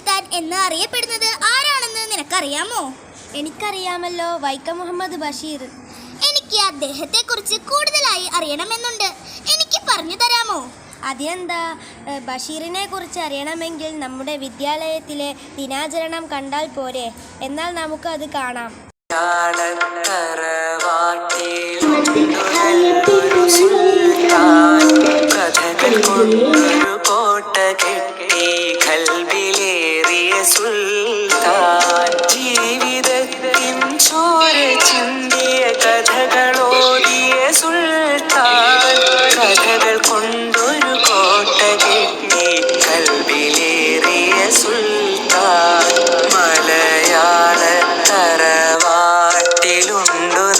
സുൽത്താൻ എന്ന് അറിയപ്പെടുന്നത് ആരാണെന്ന് നിനക്കറിയാമോ? എനിക്കറിയാമല്ലോ വൈക്കം മുഹമ്മദ് ബഷീർ. എനിക്ക് അദ്ദേഹത്തെക്കുറിച്ച് കൂടുതലായി അറിയണമെന്നുണ്ട്. എനിക്ക് പറഞ്ഞു തരാമോ? അതെന്താ? ബഷീറിനെ കുറിച്ച് അറിയണമെങ്കിൽ നമ്മുടെ വിദ്യാലയത്തിലെ ദിനാചരണം കണ്ടാൽ പോരെ. എന്നാൽ നമുക്ക് അത് കാണാം സുൽത്താൻ ജീവിതത്തിൻ ചോര സുൽത്താൻ കൊണ്ടൊരു കോട്ട കെട്ടി സുൽത്താൻ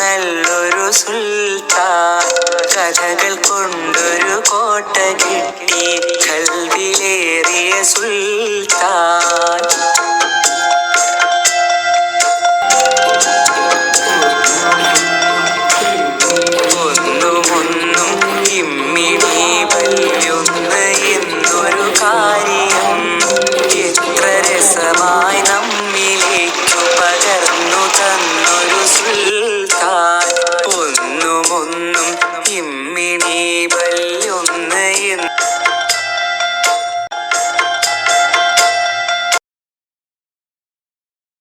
നല്ലൊരു സുൽത്താൻ കൊണ്ടൊരു കൽവിലേറിയ സുൽത്താൻ